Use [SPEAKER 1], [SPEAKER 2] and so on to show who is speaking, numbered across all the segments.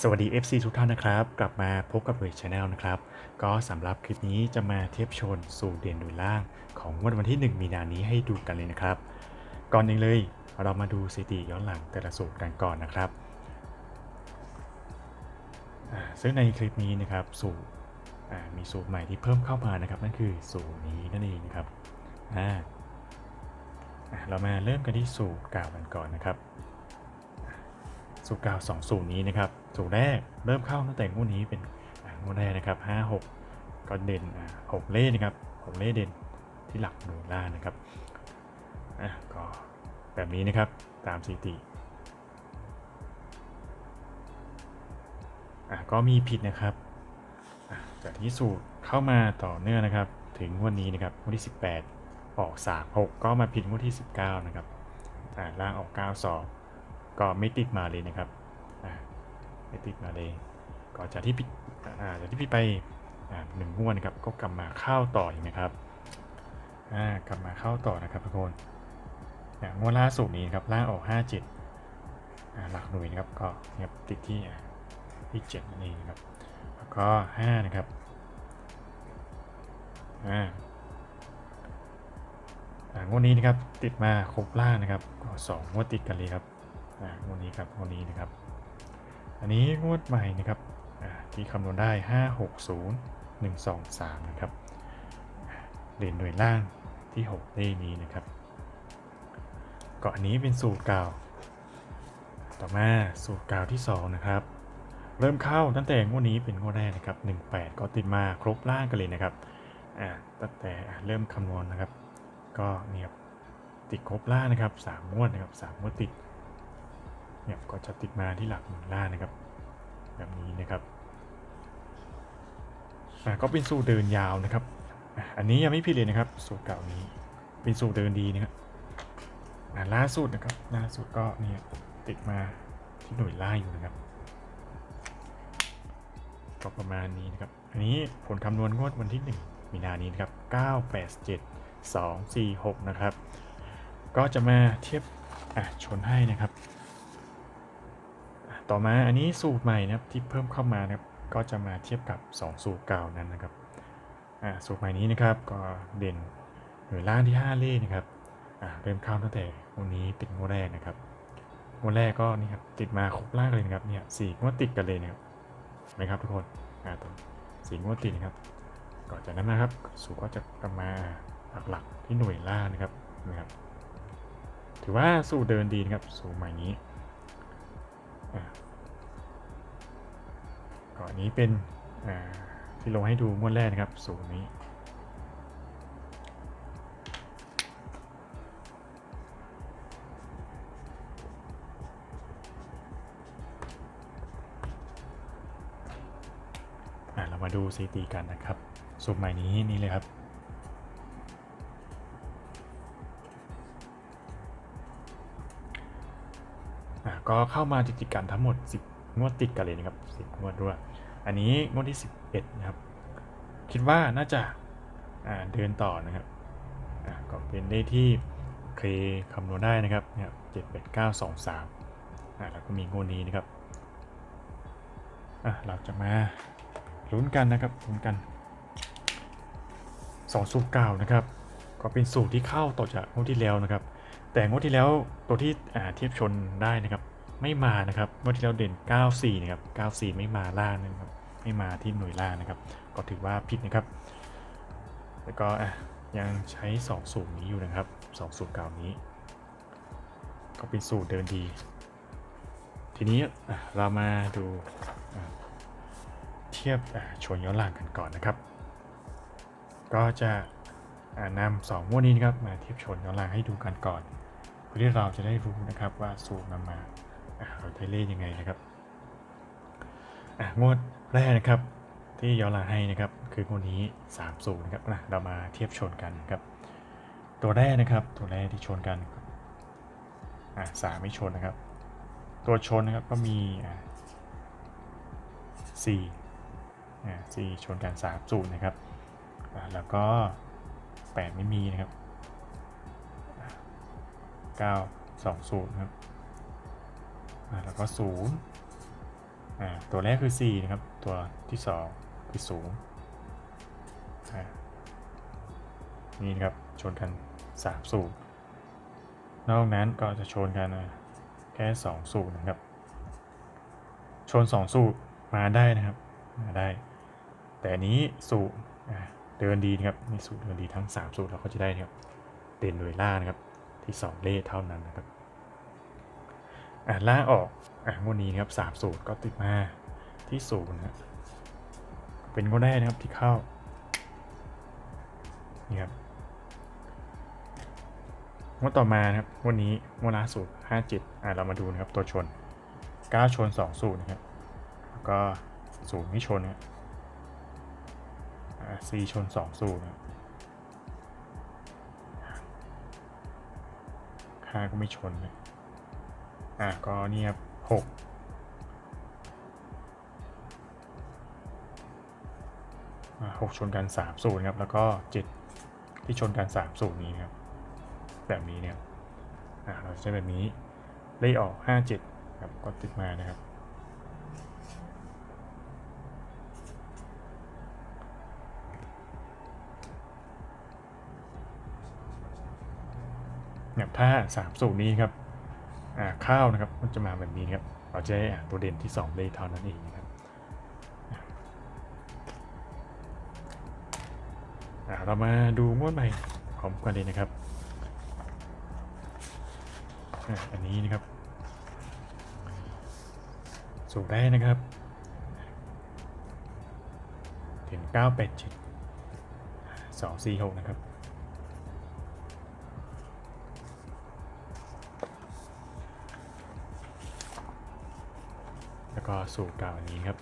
[SPEAKER 1] สวัสดี FC ทุกท่านนะครับ กลับมาพบกับเวทชาแนลนะครับ ก็สำหรับคลิปนี้จะมาเทียบชนสู่เด่นโดยล่าง ของงวดวันที่ 1 มีนานี้ให้ดูกันเลยนะครับ ก่อนอื่นเลย เรามาดูสถิติย้อนหลังแต่ละสูตรกันก่อนนะครับ ซึ่งในคลิปนี้นะครับสูตรมีสูตรใหม่ที่เพิ่มเข้ามานะครับนั่นคือสูตรนี้นั่นเองนะครับเรามาเริ่มกันที่สูตรเก่ากันก่อนนะครับ สูตรเก่าสองสูตรนี้นะครับสูตรแรกเริ่มเข้าตั้งแต่งวดนี้เป็นอ่างวดแรกนะครับห้าหกก็เด่นอ่าหกเล่นะครับหกเล่เด่นที่หลักหน่วยล่างนะครับอะก็แบบนี้นะครับตามสถิติอะก็มีผิดนะครับจากที่สูตรเข้ามาต่อเนื่องนะครับ ถึงวันนี้นะครับงวดที่ 18 ออก 3 6 ก็มาผิดงวดที่ 19 นะครับล่างออก 92 ก็ไม่ติดมาเลยนะครับไม่ติดมาเลยก็จากที่ผิดอ่จากที่พี่ไปหนึ่งงวดนะครับก็กลับมาเข้าต่ออีกนะครับกลับมาเข้าต่อนะครับทุกคนอ่างวดล่าสุดนี้ครับล่างออก 57 หลักหน่วยนะครับก็ติดที่ที่7นั่นเองนะครับแล้วก็ 5 นะครับงวดนี้นะครับติดมาครบล่างนะครับก็สองงวดติดกันเลยครับ อ่างวดนี้ครับงวดนี้นะครับ อันนี้งวดใหม่นะครับที่คำนวณได้ 5 6 0 1 2 3 นะครับอ่าเด่นหน่วยล่างที่ 6 เลขนี้นะครับก็อันนี้เป็นสูตรเก่า ต่อมาสูตรเก่าที่ 2 นะครับ เริ่มเข้าตั้งแต่งวดนี้เป็นงวดแรกนะครับ 18 ก็ติดมาครบล่างกันเลยนะครับอ่าตั้งแต่เริ่มคำนวณนะครับ ก็เนี่ยบติดครบล่างนะครับ3งวดนะครับ3งวดติด เนี่ยก็จะติดมาที่หลักหมื่นล่านะครับ แบบนี้นะครับอ่าก็เป็นสูตรเดินยาวนะครับ อันนี้ยังไม่ผิดเลยนะครับ สูตรเก่านี้ เป็นสูตรเดินดีนะครับอ่าล่าสุดนะครับล่าสุดก็เนี่ยติดมาที่หน่วยล่าอยู่นะครับก็ประมาณนี้นะครับ อันนี้ผลคำนวณงวดวันที่ 1 มีนานี้นะครับ 987 246 นะครับ ก็จะมาเทียบชนให้นะครับ ต่อมาอันนี้สูตรใหม่นะครับที่เพิ่มเข้ามานะครับก็จะมาเทียบกับ 2 สูตรเก่านั้นนะครับสูตรใหม่นี้นะครับก็เด่นหน่วยล่างที่ 5 เลขนะครับเริ่มเข้าตั้งแต่วันนี้เป็นงวดแรกนะครับงวดแรกก็นี่ครับติดมาครบล่างเลยนะครับเนี่ยสี่งวดติดกันเลยนะครับเห็นไหมครับทุกคนอ่าตัวสี่งวดติดนะครับก่อนจากนั้นนะครับ สูตรก็จะกลับมาหลักๆที่หน่วยล่างนะครับนะครับ ถือว่าสูตรเดินดีนะครับสูตรใหม่นี้ ก่อนนี้เป็นที่ลงให้ดูงวดแรกนะครับสูตรนี้อ่าเรามาดูสถิติกันนะครับสูตรใหม่นี้นี่เลยครับ ก็เข้ามาติดติดกันทั้งหมด 10 งวดติดกันเลยนะครับ 10 งวดด้วย อันนี้งวดที่ 11 นะครับ คิดว่าน่าจะเดินต่อนะครับก็เป็นเลขที่เคยคำนวณได้นะครับเนี่ยเจ็ดแปดเก้าสองสามอะแล้วก็มีงวดนี้นะครับอะเราจะมาลุ้นกันนะครับลุ้นกันสองสูตรเก่านะครับ ก็เป็นสูตรที่เข้าต่อจากงวดที่แล้วนะครับ แต่งวดที่แล้วตัวที่อ่าเทียบชนได้นะครับ ไม่มานะครับงวดที่แล้วเด่น 94 นะครับ 94 ไม่มาล่างนะครับ ไม่มาที่หน่วยล่างนะครับ ก็ถือว่าผิดนะครับแล้วก็อะยังใช้2สูตรนี้อยู่นะครับ2สูตรเก่านี้ ก็เป็นสูตรเดินดี ทีนี้เรามาดูเทียบชนย้อนหลังกันก่อนนะครับ ก็จะนำสองงวดนี้นะครับมาเทียบชนย้อนหลังให้ดูกันก่อน พื่อที่เราจะได้รู้นะครับว่าสูตรนำมาเราได้เลขยังไงนะครับงวดแรกนะครับที่ย้อนหลังให้นะครับคืองวดนี้3สูตรนะครับนะเรามาเทียบชนกันนะครับ ตัวแรกนะครับตัวแรกที่ชนกันสามไม่ชนนะครับ ตัวชนนะครับก็มีสี่สี่ชนกันสามสูตรนะครับแล้วก็แปดไม่มีนะครับ 9 2 0 ครับแล้วก็0ตัวแรกคือ 4 นะครับ ตัวที่ 2 คือสูงอ่านี่นครับ ชนกัน 3 สูตร นอกนั้นก็จะชนกันแค่ 2 สูตรนะครับ ชน 2 สูตรมาได้นะครับ มาได้ แต่นี้สูตรเดินดีนะครับนี่สูตรเดินดีทั้ง 3 สูตรเราก็จะได้นะครับเด่นโดยล่านะครับ ที่2เลขเท่านั้นนะครับอะล่างออกอะงวดนี้นะครับสามสูตรก็ติดมาที่ศูนย์นะเป็นงวดแรกนะครับที่เข้านี่ครับงวดต่อมานะครับงวดนี้งวดล่าสุดห้าจ็ดอะเรามาดูนะครับตัวชนเก้าชนสองสูตรนะครับแล้วก็ศูนย์ไม่ชนนะครับอะสี่ชนสองสูตรนะ ห้าก็ไม่ชนนะอะก็นี่ครับหกหกชนกันสามสูตรครับ แล้วก็เจ็ดที่ชนกันสามสูตรนี้ครับ แบบนี้เนี่ยอะเราใช้แบบนี้ไล่ออกห้าเจ็ดครับก็ติดมานะครับ เนี่ยถ้าสามสูตรนี้ครับข้าวนะครับมันจะมาแบบนี้ครับเราจะได้ตัวเด่นที่2เลยเท่านั้นเองนะครับเรามาดูงวดใหม่ของกันเลยนะครับอันนี้นะครับ สูตรได้นะครับเด่น9 8 7 2 4 6 นะครับ แล้วก็สูตรเก่าอันนี้ครับ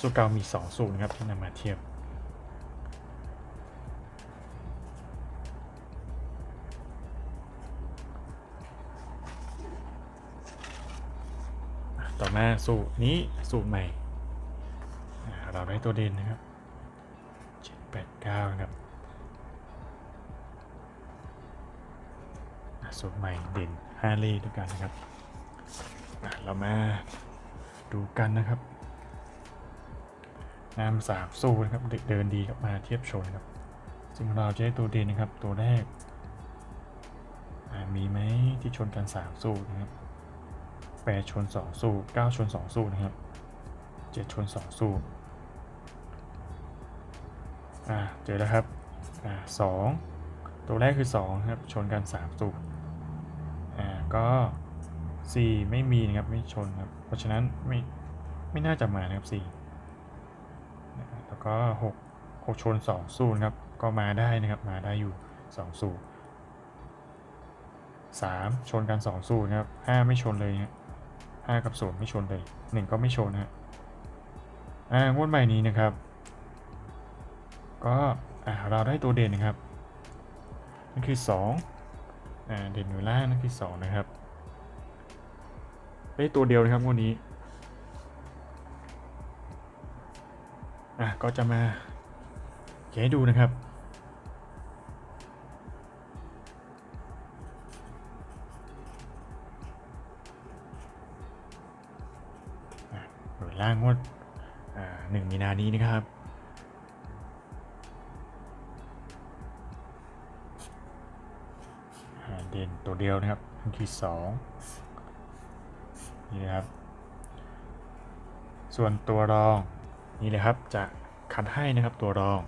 [SPEAKER 1] สูตรเก่ามี 2 สูตรนะครับที่นำมาเทียบต่อมาสูตรนี้สูตรใหม่ เราได้ตัวเด่นนะครับ 7 8 9 นะครับสูตรใหม่เด่น5เลขด้วยกันนะครับเรามา ดูกันนะครับนำสามสู้นะครับเด็กเดินดีครับมาเทียบชนครับ ซึ่งเราจะได้ตัวเด่นนะครับ ตัวแรก มีไหมที่ชนกันสามสู้นะครับแปดชนสองสู้เก้าชนสองสู้นะครับเจ็ดชนสองสู้ อ่า เจอแล้วครับ อ่าสองตัวแรกคือสองครับ ชนกันสามสู้ อ่า ก็ 4ไม่มีนะครับไม่ชนครับ เพราะฉะนั้นไม่ไม่น่าจะมานะครับ4นะครับแล้วก็6 6ชน2สู้นะครับก็มาได้นะครับมาได้อยู่2สู้3ชนกัน2สู้นะครับ5ไม่ชนเลยนะ5กับ0ไม่ชนเลย1ก็ไม่ชนนะฮะอ่างวดใหม่นี้นะครับ ก็อ่าเราได้ตัวเด่นนะครับนั่นคือ2อ่าเด่นอยู่ล่างนั่นคือ2นะครับ ได้ตัวเดียวนะครับงวดนี้อะก็จะมาแกะให้ดูนะครับหน่วยล่างงวดอ่าหนึ่งมีนานี้นะครับเด่นตัวเดียวนะครับอันที่สอง นี่นะครับ ส่วนตัวรองนี่เลยครับจะคัดให้นะครับตัวรอง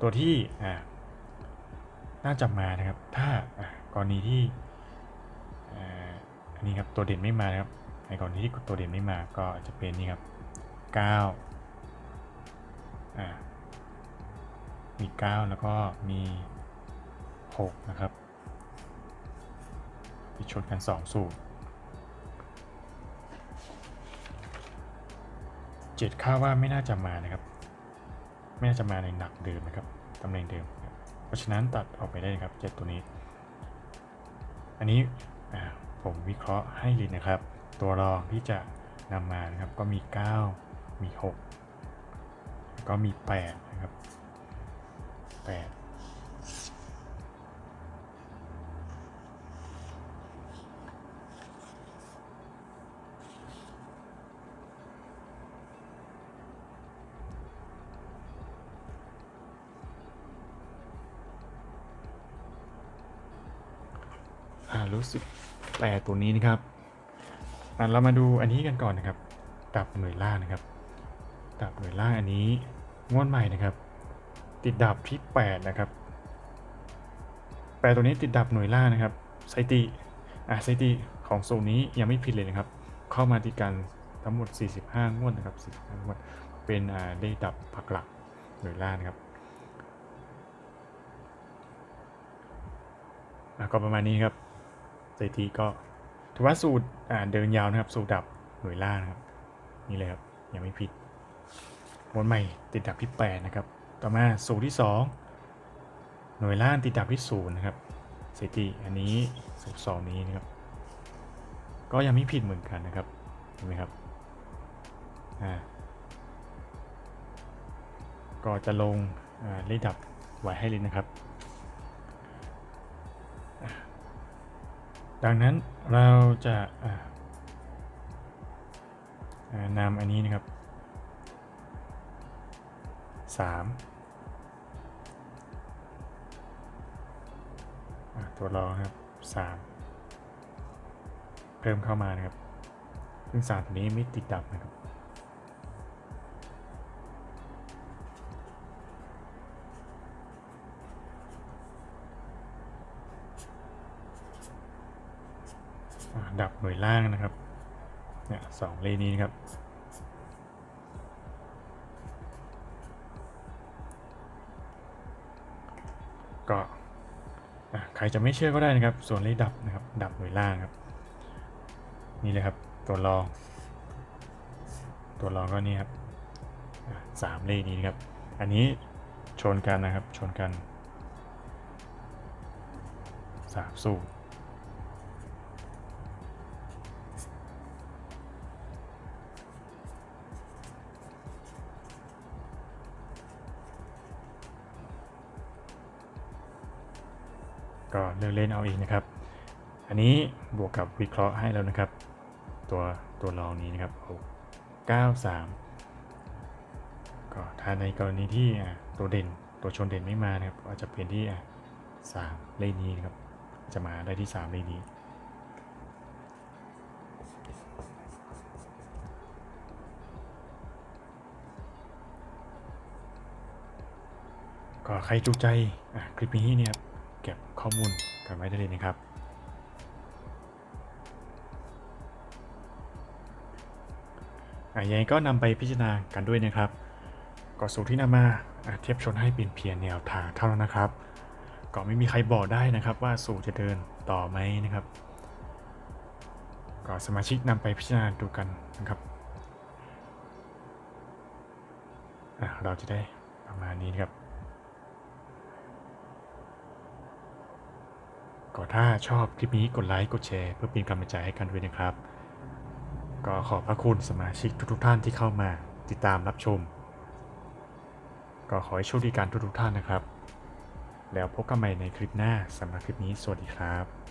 [SPEAKER 1] ตัวที่อ่าน่าจะมานะครับ ถ้าอ่ากรณีที่อันนี้ครับตัวเด่นไม่มานะครับในกรณีที่ตัวเด่นไม่มาก็จะเป็นนี่ครับ9อ่ามี9แล้วก็มี6นะครับที่ชนกัน2สูตร เจ็ดค่าว่าไม่น่าจะมานะครับ ไม่น่าจะมาในหนักเดิมนะครับตำแหน่งเดิม เพราะฉะนั้นตัดออกไปได้ครับเจ็ดตัวนี้ อันนี้ผมวิเคราะห์ให้ลินะครับ ตัวรองที่จะนำมานะครับก็มี 9 มี 6 ก็มี 8 นะครับ 8 อ่ารู้สึกแปลกตัวนี้นะครับอะเรามาดูอันนี้กันก่อนนะครับดับหน่วยล่านะครับดับหน่วยล่าอันนี้งวดใหม่นะครับ ติดดับที่ 8 นะครับแปลตัวนี้ติดดับหน่วยล่านะครับไซติอะไซติของโซนนี้ยังไม่ผิดเลยนะครับ เข้ามาติดกันทั้งหมด 45 งวดนะครับ45งวดเป็นอ่าได้ดับผักหลักหน่วยล่านะครับก็ประมาณนี้ครับ ไซติก็ถือว่าสูตรเดินยาวนะครับ สูตรดับหน่วยล่างนะครับ นี่เลยครับ ยังไม่ผิดวนใหม่ติดดับที่ 8 นะครับ ต่อมาสูตรที่ 2 หน่วยล่างติดดับที่0นะครับสถิติอันนี้สูตรสองนี้นะครับ ก็ยังไม่ผิดเหมือนกันนะครับเห็นไหมครับอ่าก็จะลงเลขดับไว้ให้เลยนะครับ ดังนั้นเราจะนำอันนี้นะครับสามตัวรองครับสามเพิ่มเข้ามานะครับซึ่งสามตัวนี้ไม่ติดดับนะครับ ดับหน่วยล่างนะครับเนี่ยสองเลขนี้นะครับก็ใครจะไม่เชื่อก็ได้นะครับ ส่วนเลขดับนะครับ ดับหน่วยล่างครับ นี่เลยครับ ตัวรอง ตัวรองก็นี่ครับสามเลขนี้นะครับ อันนี้ชนกันนะครับ ชนกันสามสูตร ก็เลือกเล่นเอาเองนะครับ อันนี้บวกกับวิเคราะห์ให้แล้วนะครับ ตัวตัวรองนี้นะครับ6 9 3 ก็ถ้าในกรณีที่ตัวเด่นตัวชนเด่นไม่มานะครับก็อาจจะเปลี่ยนที่อะสามเลขนี้นะครับ จะมาได้ที่ 3 เลขนี้ก็ใครจูใจคลิปนี้เนี่ยครับ เก็บข้อมูลกันไว้ได้เลยนะครับอะยังไงก็นำไปพิจารณากันด้วยนะครับก็สูตรที่นำมาเทียบชนให้เป็นเพียงแนวทางเท่านั้นนะครับ ก็ไม่มีใครบอกได้นะครับว่าสูตรจะเดินต่อไหมนะครับ ก็สมาชิกนำไปพิจารณาดูกันนะครับเราจะได้ประมาณนี้นครับ ก็ ถ้าชอบคลิปนี้กดไลค์กดแชร์เพื่อเป็นกำลังใจให้กันด้วยนะครับ ก็ขอบพระคุณสมาชิกทุกๆท่านที่เข้ามาติดตามรับชม ก็ขอให้โชคดีกันทุกๆท่านนะครับ แล้วพบกันใหม่ในคลิปหน้าสำหรับคลิปนี้สวัสดีครับ